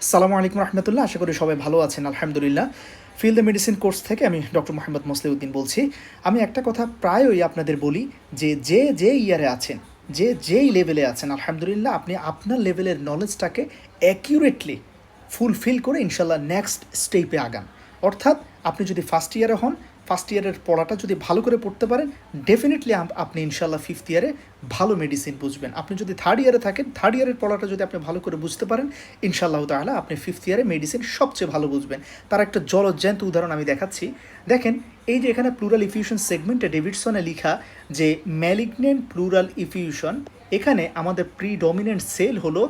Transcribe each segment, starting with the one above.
সালামু আলাইকুম রহমতুল্লাহ, আশা করি সবাই ভালো আছেন, আলহামদুলিল্লাহ। ফিল দ্য মেডিসিন কোর্স থেকে আমি ডক্টর মোহাম্মদ মুসলিউদ্দিন বলছি। আমি একটা কথা প্রায়ই আপনাদের বলি যে যে যে ইয়ারে আছেন, যে, যেই লেভেলে আছেন, আলহামদুলিল্লাহ আপনি আপনার লেভেলের নলেজটাকে অ্যাকিউরেটলি ফুলফিল করে ইনশাল্লাহ নেক্সট স্টেপে আগান। অর্থাৎ আপনি যদি ফার্স্ট ইয়ারে হন ফার্স্ট ইয়ারের পড়াটা যদি ভালো করে পড়তে পারেন ডেফিনেটলি আপনি ইনশাল্লাহ ফিফথ ইয়ারে ভালো মেডিসিন বুঝবেন। আপনি যদি থার্ড ইয়ারে থাকেন থার্ড ইয়ারের পড়াটা যদি আপনি ভালো করে বুঝতে পারেন ইনশাল্লাহ তাহলে আপনি ফিফথ ইয়ারে মেডিসিন সবচেয়ে ভালো বুঝবেন। তার একটা জলজ্যান্ত উদাহরণ আমি দেখাচ্ছি। দেখেন, এই যে এখানে প্লুরাল ইফিউশন সেগমেন্টে ডেভিডসনে লেখা যে ম্যালিগনেন্ট প্লুরাল ইফিউশন এখানে আমাদের প্রিডমিনেন্ট সেল হলো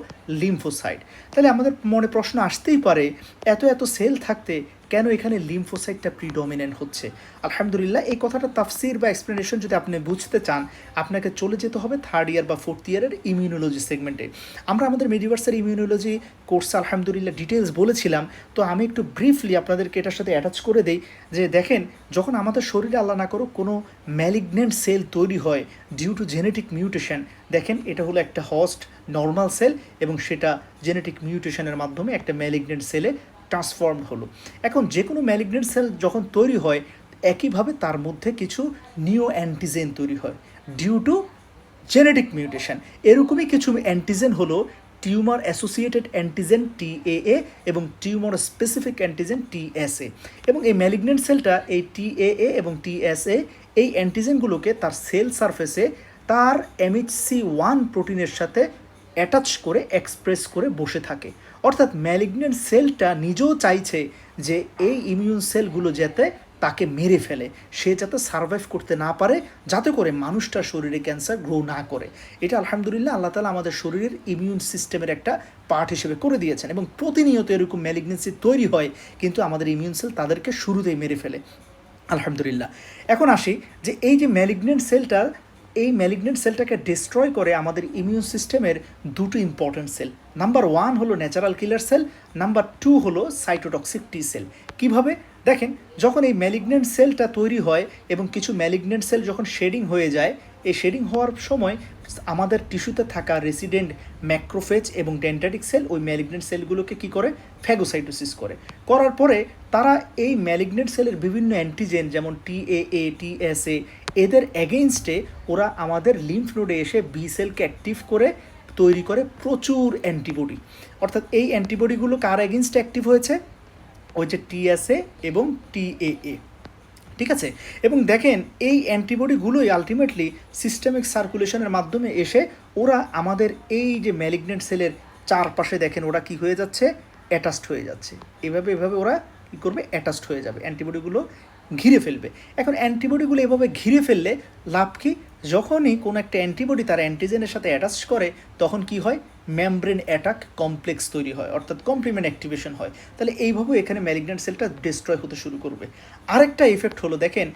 লিম্ফোসাইড তাহলে আমাদের মনে প্রশ্ন আসতেই পারে, এত এত সেল থাকতে কেন এখানে লিম্ফোসাইটটা প্রিডমিনেন্ট হচ্ছে? আলহামদুলিল্লাহ, এই কথাটা তাফসির বা এক্সপ্লেনেশন যদি আপনি বুঝতে চান, আপনাকে চলে যেতে হবে থার্ড ইয়ার বা ফোর্থ ইয়ারের ইমিউনোলজি সেগমেন্টে আমরা আমাদের মেডিভার্সের ইমিউনোলজি কোর্স আলহামদুলিল্লাহ ডিটেলস বলেছিলাম, তো আমি একটু ব্রিফলি আপনাদেরকে এটার সাথে অ্যাটাচ করে দেই যে, দেখেন, যখন আমাদের শরীরে আল্লাহ না করো কোনো ম্যালিগনেন্ট সেল তৈরি হয় ডিউ টু জেনেটিক মিউটেশন দেখেন, এটা হলো একটা হস্ট নর্মাল সেল এবং সেটা জেনেটিক মিউটেশনের মাধ্যমে একটা ম্যালিগনেন্ট সেলে ট্রান্সফর্ম হলো। এখন যে কোনো ম্যালিগনেন্ট সেল যখন তৈরি হয়, একইভাবে তার মধ্যে কিছু নিও অ্যান্টিজেন তৈরি হয় ডিউ টু জেনেটিক মিউটেশন এরকমই কিছু অ্যান্টিজেন হলো টিউমার অ্যাসোসিয়েটেড অ্যান্টিজেন টিএএ এবং টিউমার স্পেসিফিক অ্যান্টিজেন টিএসএ এবং এই ম্যালিগনেন্ট সেলটা এই টিএএ এবং টিএসএ এই অ্যান্টিজেনগুলোকে তার সেল সারফেসে তার এমএইচসি ওয়ান প্রোটিনের সাথে অ্যাটাচ করে এক্সপ্রেস করে বসে থাকে। অর্থাৎ ম্যালিগনেন্ট সেলটা নিজেও চাইছে যে এই ইমিউন সেলগুলো যাতে তাকে মেরে ফেলে। সে যাতে সার্ভাইভ করতে না পারে, যাতে করে মানুষটার শরীরে ক্যান্সার গ্রো না করে। এটা আলহামদুলিল্লাহ আল্লাহ তালা আমাদের শরীরের ইমিউন সিস্টেমের একটা পার্ট হিসেবে করে দিয়েছেন এবং প্রতিনিয়ত এরকম ম্যালিগনেন্সি তৈরি হয়, কিন্তু আমাদের ইমিউন সেল তাদেরকে শুরুতেই মেরে ফেলে। আলহামদুলিল্লাহ। এখন আসি যে এই যে ম্যালিগনেন্ট সেলটা এই ম্যালিগনেন্ট সেলটাকে ডিস্ট্রয় করে আমাদের ইমিউন সিস্টেমের দুটো ইম্পর্ট্যান্ট সেল নাম্বার ওয়ান হলো natural killer cell number two হলো সাইটোটক্সিক টি সেল কীভাবে? দেখেন, যখন এই ম্যালিগনেন্ট সেলটা তৈরি হয় এবং কিছু ম্যালিগনেন্ট সেল যখন শেডিং হয়ে যায়, এই শেডিং হওয়ার সময় আমাদের টিস্যুতে থাকা রেসিডেন্ট ম্যাক্রোফেজ এবং ডেন্টাটিক সেল ওই ম্যালিগনেন্ট সেলগুলোকে কি করে? ফ্যাগোসাইটোসিস করে। করার পরে তারা এই ম্যালিগনেন্ট সেলের বিভিন্ন অ্যান্টিজেন যেমন টিএএ টিএসএ এদের এগেনস্টে ওরা আমাদের লিম্ফ নোডে এসে বি সেলকে অ্যাক্টিভ করে, তৈরি করে প্রচুর অ্যান্টিবডি অর্থাৎ এই অ্যান্টিবডিগুলো কার এগেনস্টে অ্যাক্টিভ হয়েছে? ওই যে টিএসএ এবং টিএএ ঠিক আছে? এবং দেখেন, এই অ্যান্টিবডিগুলোই আলটিমেটলি সিস্টেমিক সার্কুলেশনের মাধ্যমে এসে ওরা আমাদের এই যে ম্যালিগনেন্ট সেলের চারপাশে দেখেন ওরা কি হয়ে যাচ্ছে? অ্যাটাচড হয়ে যাচ্ছে। এভাবে এভাবে ওরা কী করবে? অ্যাটাচড হয়ে যাবে। অ্যান্টিবডিগুলো ঘিরে ফেলবে। এখন অ্যান্টিবডিগুলো এভাবে ঘিরে ফেললে লাভ কি? যখনই কোনো একটা অ্যান্টিবডি তার অ্যান্টিজেনের সাথে অ্যাটাচ করে, তখন কি হয়? মেমব্রেন অ্যাটাক কমপ্লেক্স তৈরি হয়, অর্থাৎ কমপ্লিমেন্ট অ্যাক্টিভেশন হয়। তাহলে এইভাবে এখানে ম্যালিগনেন্ট সেলটা ডিস্ট্রয় হতে শুরু করবে। আরেকটা এফেক্ট হলো, দেখেন,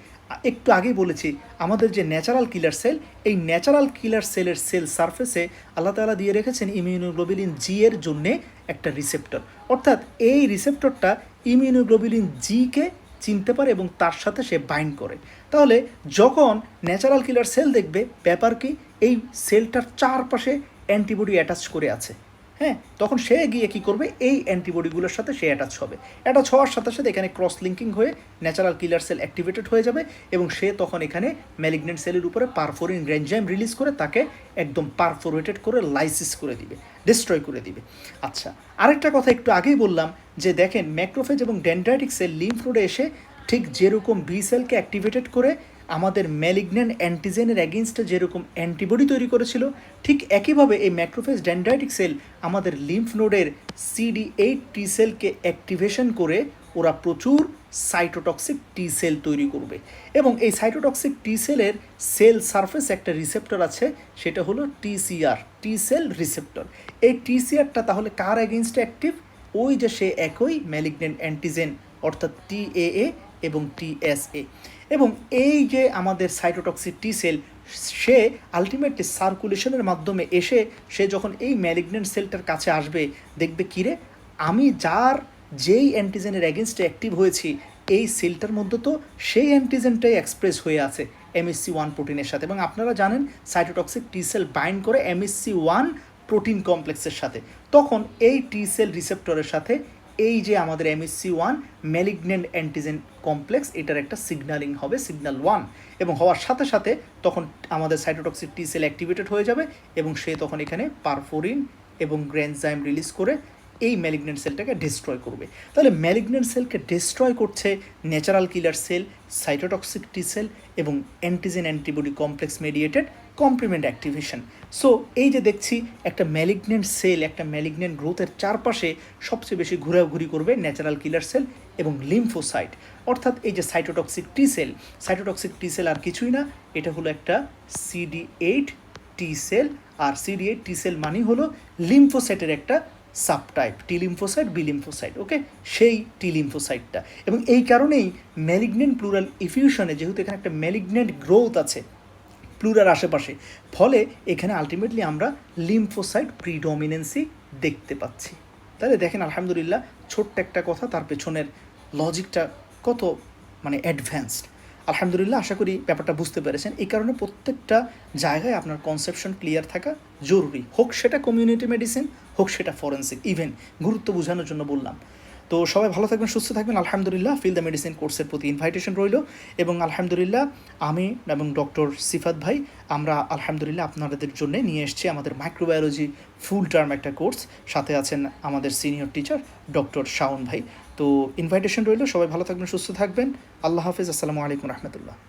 একটু আগেই বলেছি, আমাদের যে ন্যাচারাল কিলার সেল এই ন্যাচারাল কিলার সেলের সেল সারফেসে আল্লাহ তালা দিয়ে রেখেছেন ইমিউনোগ্লোবিলিন জি এর জন্যে একটা রিসেপ্টর অর্থাৎ এই রিসেপ্টরটা ইমিউনোগ্লোবিলিন জিকে চিনতে পারে এবং তার সাথে সে বাইন্ড করে। তাহলে যখন ন্যাচারাল কিলার সেল দেখবে, ব্যাপার কি? এই সেলটার চারপাশে অ্যান্টিবডি অ্যাটাচ করে আছে। হ্যাঁ তখন সে গিয়ে কি করবে? এই অ্যান্টিবডিগুলোর সাথে সে অ্যাটাচ হবে। অ্যাটাচ হওয়ার সাথে সাথে এখানে ক্রস লিঙ্কিং হয়ে ন্যাচারাল কিলার সেল অ্যাক্টিভেটেড হয়ে যাবে এবং সে তখন এখানে ম্যালিগনেন্ট সেলের উপরে পারফোরিন রেঞ্জাইম রিলিজ করে তাকে একদম পারফোরেটেড করে লাইসিস করে দিবে, ডিস্ট্রয় করে দিবে। আচ্ছা আরেকটা কথা একটু আগেই বললাম যে দেখেন, ম্যাক্রোফেজ এবং ডেন্ড্রাইটিক সেল লিম্ফ রোডে এসে ঠিক যেরকম বি সেলকে অ্যাক্টিভেটেড করে আমাদের ম্যালিগন্যান্ট অ্যান্টিজেনের অ্যাগেনস্টে যেরকম অ্যান্টিবডি তৈরি করেছিল, ঠিক একইভাবে এই ম্যাক্রোফেজ ডেন্ড্রাইটিক সেল আমাদের লিম্ফ নোডের সিডি এইট টি সেলকে অ্যাক্টিভেশন করে ওরা প্রচুর সাইটোটক্সিক টি সেল তৈরি করবে। এবং এই সাইটোটক্সিক টি সেলের সেল সারফেস একটা রিসেপ্টর আছে, সেটা হলো টিসিআর টি সেল রিসেপ্টর এই টিসিআরটা তাহলে কার অ্যাগেনস্টে অ্যাক্টিভ ওই যে সে একই ম্যালিগনেন্ট অ্যান্টিজেন অর্থাৎ টিএএ এবং টিএসএ এবং এই যে আমাদের সাইটোটক্সিক টি সেল সে আলটিমেটলি সার্কুলেশনের মাধ্যমে এসে সে যখন এই ম্যালিগনেন্ট সেলটার কাছে আসবে, দেখবে কিরে আমি যার যেই অ্যান্টিজেনের অ্যাগেনস্টে অ্যাক্টিভ হয়েছি, এই সেলটার মধ্যে তো সেই অ্যান্টিজেনটাই এক্সপ্রেস হয়ে আছে এমএসসি ওয়ান প্রোটিনের সাথে। এবং আপনারা জানেন সাইটোটক্সিক টি সেল বাইন্ড করে এমএসসি ওয়ান প্রোটিন কমপ্লেক্সের সাথে। তখন এই টি সেল রিসেপ্টরের সাথে এই যে আমাদের MSC one malignant antigen complex এটার একটা সিগনালিং হবে সিগনাল ওয়ান এবং হওয়ার সাথে সাথে তখন আমাদের সাইটোটক্সিক টি সেল অ্যাক্টিভেটেড হয়ে যাবে এবং সে তখন এখানে পারফোরিন এবং গ্র্যানজাইম রিলিজ করে এই ম্যালিগনেন্ট সেলটাকে ডিস্ট্রয় করবে। তাহলে ম্যালিগনেন্ট সেলকে ডিস্ট্রয় করছে natural killer cell cytotoxic T cell এবং antigen antibody complex mediated complement activation so এই যে দেখছি, একটা ম্যালিগনেন্ট সেল একটা ম্যালিগনেন্ট গ্রোথের চারপাশে সবচেয়ে বেশি ঘোরাঘুরি করবে ন্যাচারাল কিলার সেল এবং লিম্ফোসাইট অর্থাৎ এই যে cytotoxic T cell cytotoxic T cell আর কিছুই না, এটা হলো একটা সিডি এইট টি সেল আর সিডি এইট টি সেল মানেই হলো লিম্ফোসাইটের একটা subtype T lymphocyte B lymphocyte okay সেই টি লিম্ফোসাইটটা এবং এই কারণেই ম্যালিগনেন্ট প্লুরাল ইফিউশনে যেহেতু এখানে একটা ম্যালিগনেন্ট গ্রোথ আছে প্লুরার আশেপাশে, ফলে এখানে আলটিমেটলি আমরা লিম্ফোসাইট প্রিডমিনেন্সি দেখতে পাচ্ছি। তাহলে দেখেন, আলহামদুলিল্লাহ, ছোট্ট একটা কথা, তার পেছনের লজিকটা কত মানে অ্যাডভান্সড আলহামদুলিল্লাহ, আশা করি ব্যাপারটা বুঝতে পেরেছেন। এই কারণে প্রত্যেকটা জায়গায় আপনার কনসেপশন ক্লিয়ার থাকা জরুরি। হোক সেটা কমিউনিটি মেডিসিন হোক সেটা ফরেন্সিক ইভেন গুরুত্ব বোঝানোর জন্য বললাম। তো সবাই ভালো থাকবেন, সুস্থ থাকবেন। আলহামদুলিল্লাহ ফিল দ্য মেডিসিন কোর্সের প্রতি ইনভাইটেশন রইল এবং আলহামদুলিল্লাহ আমি এবং ডক্টর সিফাত ভাই, আমরা আলহামদুলিল্লাহ আপনাদের জন্য নিয়ে এসেছি আমাদের মাইক্রোবায়োলজি ফুল টার্ম একটা কোর্স সাথে আছেন আমাদের সিনিয়র টিচার ডক্টর শাওন ভাই। তো ইনভাইটেশন রইল, সবাই ভালো থাকবেন, সুস্থ থাকবেন। আল্লাহ হাফিজ, আসসালামু আলাইকুম রহমতুল্লাহ।